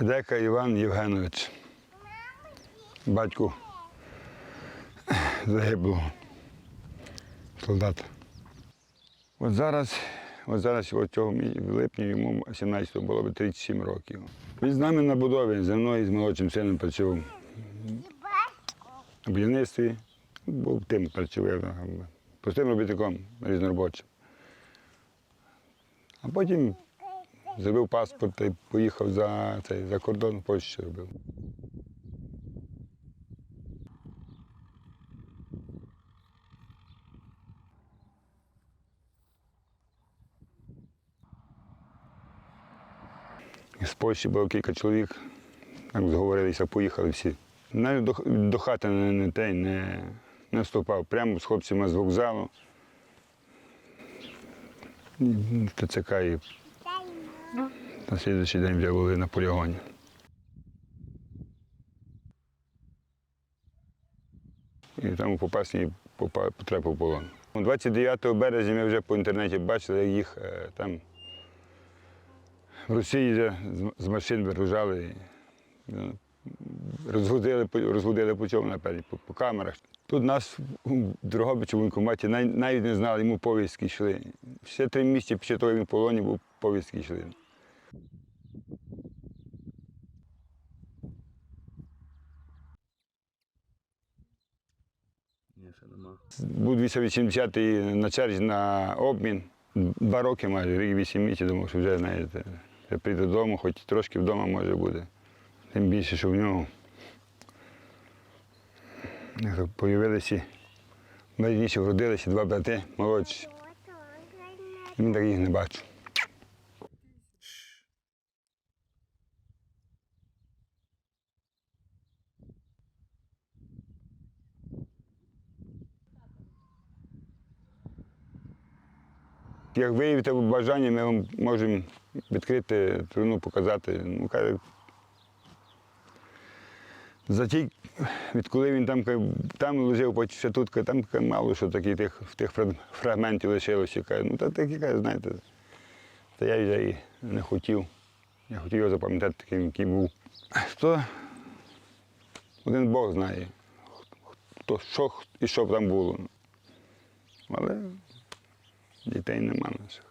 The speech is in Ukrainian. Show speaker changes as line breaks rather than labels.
Федека Іван Євгенович. Батьку загиблого солдата. От зараз, от зараз от цього в липні йому 17 було б 37 років. Він з нами на будові, зі мною і з молодшим сином працював на будівництві, був тим працював, простим робітником різноробочим. А потім зробив паспорт і поїхав за, цей, за кордон, Польщі робив. З Польщі було кілька чоловік, так зговорилися, поїхали всі. Навіть до, до хати не, не, те, не, не вступав. Прямо з хлопцями з вокзалу. ТЦК і на слідуючий день вже були на полігоні. І там у Попасні потрапив полон. 29 березня ми вже по інтернеті бачили, як їх е, там в Росії з- машин вигружали. По- розгрузили по наперед, по, по камерах. Тут нас в Дрогобичу в воєнкоматі навіть не знали, йому повістки йшли. Ще три місяці після того, він в полоні був, повістки йшли. Був 280-й на черзі на обмін. Два роки майже, рік вісім місяців, думав, що вже, знаєте, вже прийде додому, хоч трошки вдома може буде. Тим більше, що в нього появилися, найрідніші вродилися два брати молодші. Він так їх не бачив. Як виявите бажання, ми можемо відкрити труну, показати. Ну, за ті, відколи він там, там лежав, потім тут, там мало що такі тих, тих фрагментів лишилося. Ну та такі, знаєте, та я вже і не хотів. Я хотів його запам'ятати таким, який був. То один Бог знає, хто, що і що б там було. Але дітей нема наших.